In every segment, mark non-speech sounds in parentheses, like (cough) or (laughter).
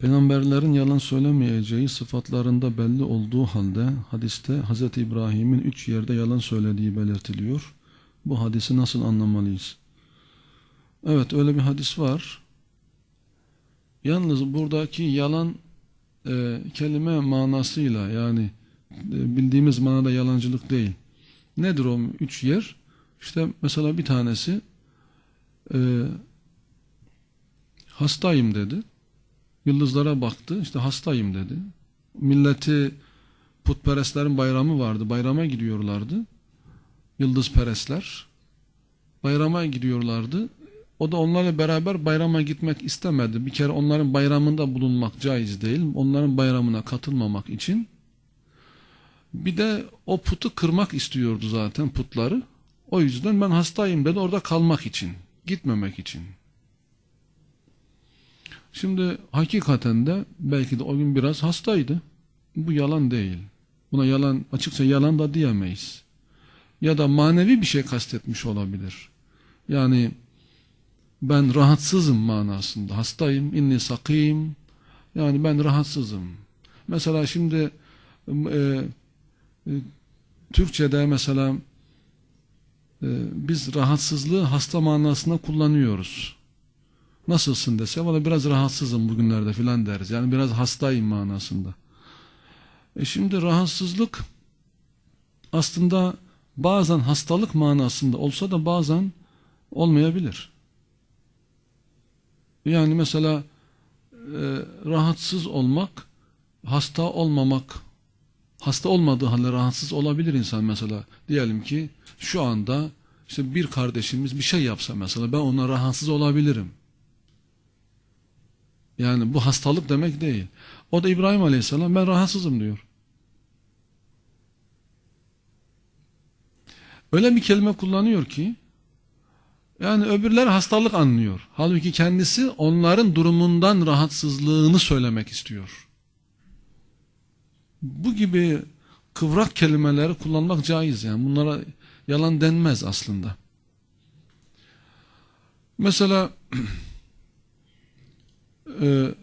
Peygamberlerin yalan söylemeyeceği sıfatlarında belli olduğu halde hadiste Hz. İbrahim'in üç yerde yalan söylediği belirtiliyor. Bu hadisi nasıl anlamalıyız? Evet öyle bir hadis var. Yalnız buradaki yalan e, kelime manasıyla yani e, bildiğimiz manada yalancılık değil. Nedir o üç yer? İşte mesela bir tanesi e, hastayım dedi. Yıldızlara baktı. İşte hastayım dedi. Milleti putperestlerin bayramı vardı. Bayrama gidiyorlardı. Yıldızperestler. Bayrama gidiyorlardı. O da onlarla beraber bayrama gitmek istemedi. Bir kere onların bayramında bulunmak caiz değil. Onların bayramına katılmamak için. Bir de o putu kırmak istiyordu zaten putları. O yüzden ben hastayım dedi orada kalmak için. Gitmemek için. Şimdi hakikaten de belki de o gün biraz hastaydı. Bu yalan değil. Buna yalan açıkça yalan da diyemeyiz. Ya da manevi bir şey kastetmiş olabilir. Yani ben rahatsızım manasında. Hastayım, inni sakim. Yani ben rahatsızım. Mesela şimdi e, e, Türkçe'de mesela e, biz rahatsızlığı hasta manasında kullanıyoruz. Nasılsın dese valla biraz rahatsızım bugünlerde filan deriz. Yani biraz hastayım manasında. E şimdi rahatsızlık aslında bazen hastalık manasında olsa da bazen olmayabilir. Yani mesela e, rahatsız olmak, hasta olmamak, hasta olmadığı halde rahatsız olabilir insan mesela. Diyelim ki şu anda işte bir kardeşimiz bir şey yapsa mesela ben ona rahatsız olabilirim. Yani bu hastalık demek değil. O da İbrahim Aleyhisselam ben rahatsızım diyor. Öyle bir kelime kullanıyor ki yani öbürler hastalık anlıyor. Halbuki kendisi onların durumundan rahatsızlığını söylemek istiyor. Bu gibi kıvrak kelimeleri kullanmak caiz yani. Bunlara yalan denmez aslında. Mesela (clears throat) e,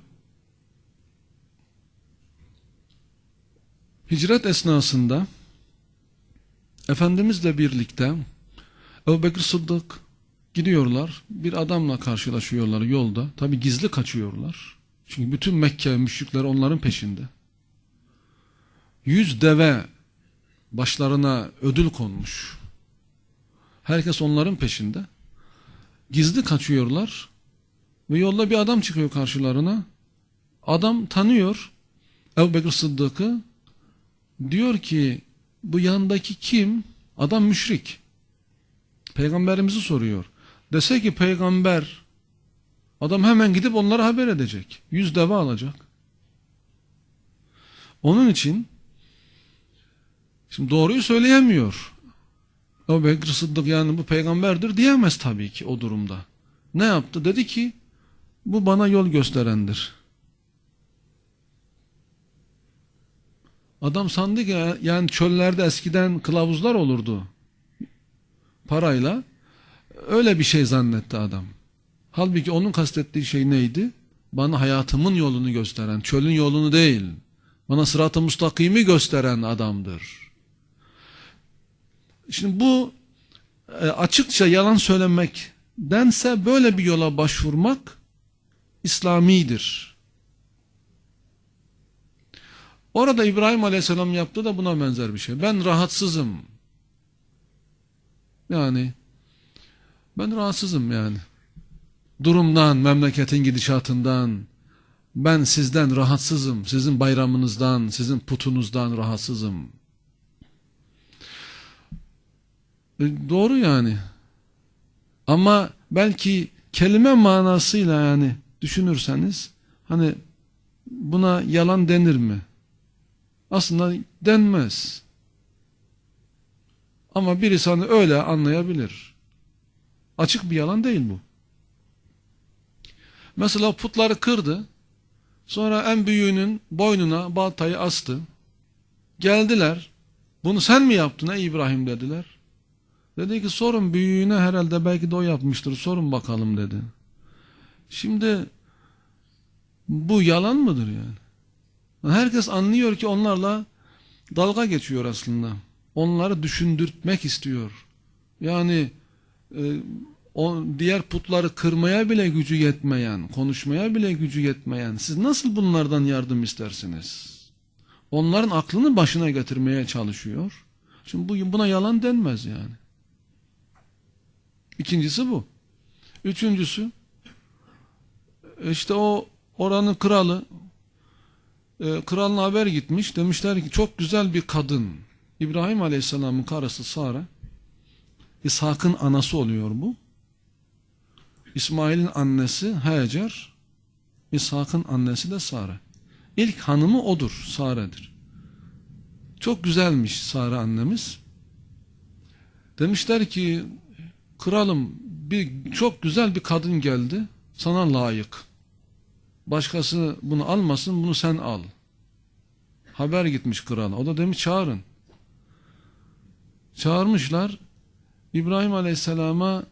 hicret esnasında Efendimizle birlikte Ebu Sıddık gidiyorlar. Bir adamla karşılaşıyorlar yolda. Tabi gizli kaçıyorlar. Çünkü bütün Mekke müşrikler onların peşinde. Yüz deve başlarına ödül konmuş. Herkes onların peşinde. Gizli kaçıyorlar. Ve yolda bir adam çıkıyor karşılarına. Adam tanıyor Ebu Bekir Sıddık'ı. Diyor ki bu yanındaki kim? Adam müşrik. Peygamberimizi soruyor. Dese ki peygamber adam hemen gidip onlara haber edecek. Yüz deve alacak. Onun için şimdi doğruyu söyleyemiyor. Ebu Bekir Sıddık yani bu peygamberdir diyemez tabii ki o durumda. Ne yaptı? Dedi ki bu bana yol gösterendir. Adam sandı ki yani çöllerde eskiden kılavuzlar olurdu. Parayla. Öyle bir şey zannetti adam. Halbuki onun kastettiği şey neydi? Bana hayatımın yolunu gösteren, çölün yolunu değil. Bana sırat-ı mustakimi gösteren adamdır. Şimdi bu e, açıkça yalan söylemektense böyle bir yola başvurmak İslamidir. Orada İbrahim Aleyhisselam yaptığı da buna benzer bir şey. Ben rahatsızım. Yani ben rahatsızım yani. Durumdan, memleketin gidişatından, ben sizden rahatsızım, sizin bayramınızdan, sizin putunuzdan rahatsızım. E, doğru yani. Ama belki kelime manasıyla yani düşünürseniz, hani buna yalan denir mi? Aslında denmez. Ama birisi hani öyle anlayabilir. Açık bir yalan değil bu. Mesela putları kırdı. Sonra en büyüğünün boynuna baltayı astı. Geldiler. Bunu sen mi yaptın ey İbrahim dediler. Dedi ki sorun büyüğüne herhalde belki de o yapmıştır. Sorun bakalım dedi. Şimdi Bu yalan mıdır yani? Herkes anlıyor ki onlarla dalga geçiyor aslında. Onları düşündürtmek istiyor. Yani e, o diğer putları kırmaya bile gücü yetmeyen, konuşmaya bile gücü yetmeyen siz nasıl bunlardan yardım istersiniz? Onların aklını başına getirmeye çalışıyor. Şimdi bu, buna yalan denmez yani. İkincisi bu. Üçüncüsü işte o oranın kralı e, kralına haber gitmiş. Demişler ki çok güzel bir kadın. İbrahim Aleyhisselam'ın karısı Sara. İshak'ın anası oluyor bu. İsmail'in annesi Hacer. İshak'ın annesi de Sara. İlk hanımı odur. Sara'dır. Çok güzelmiş Sara annemiz. Demişler ki kralım bir çok güzel bir kadın geldi. Sana layık. Başkası bunu almasın bunu sen al. Haber gitmiş krala. O da demiş çağırın. Çağırmışlar. İbrahim Aleyhisselam'a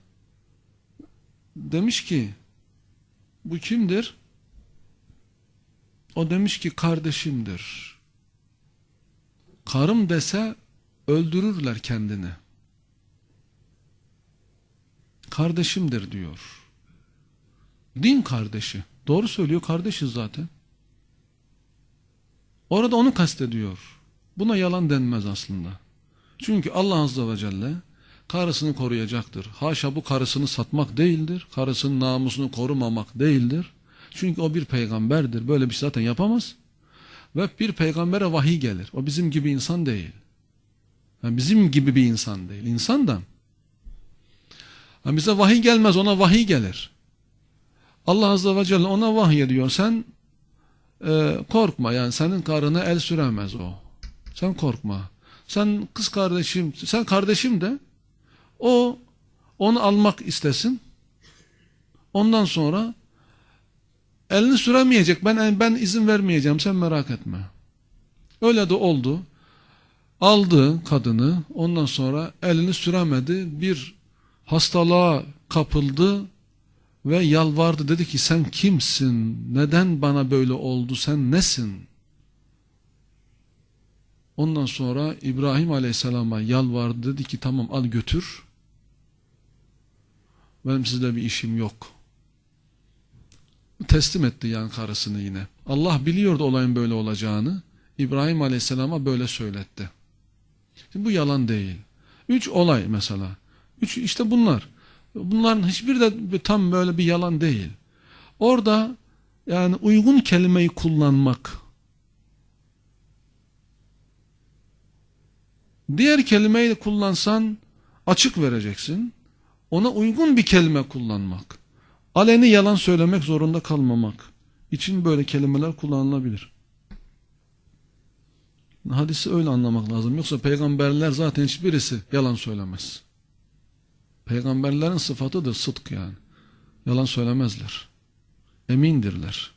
demiş ki bu kimdir? O demiş ki kardeşimdir. Karım dese öldürürler kendini. Kardeşimdir diyor. Din kardeşi. Doğru söylüyor kardeşiz zaten. Orada onu kastediyor. Buna yalan denmez aslında. Çünkü Allah Azze ve Celle karısını koruyacaktır. Haşa bu karısını satmak değildir. Karısının namusunu korumamak değildir. Çünkü o bir peygamberdir. Böyle bir şey zaten yapamaz. Ve bir peygambere vahiy gelir. O bizim gibi insan değil. Yani bizim gibi bir insan değil. İnsan da. Yani bize vahiy gelmez ona vahiy gelir. Allah Azze ve Celle ona vahiy ediyor. Sen e, korkma yani senin karına el süremez o. Sen korkma. Sen kız kardeşim, sen kardeşim de o onu almak istesin. Ondan sonra elini süremeyecek. Ben ben izin vermeyeceğim. Sen merak etme. Öyle de oldu. Aldı kadını. Ondan sonra elini süremedi. Bir hastalığa kapıldı ve yalvardı. Dedi ki sen kimsin? Neden bana böyle oldu? Sen nesin? Ondan sonra İbrahim Aleyhisselam'a yalvardı. Dedi ki tamam al götür. Benim sizle bir işim yok. Teslim etti yani karısını yine. Allah biliyordu olayın böyle olacağını. İbrahim Aleyhisselam'a böyle söyletti. Şimdi bu yalan değil. Üç olay mesela. Üç işte bunlar. Bunların hiçbir de tam böyle bir yalan değil. Orada yani uygun kelimeyi kullanmak. Diğer kelimeyi kullansan açık vereceksin. Ona uygun bir kelime kullanmak. Aleni yalan söylemek zorunda kalmamak. için böyle kelimeler kullanılabilir. Hadisi öyle anlamak lazım. Yoksa peygamberler zaten hiçbirisi yalan söylemez. Peygamberlerin sıfatıdır sıdk yani. Yalan söylemezler. Emindirler.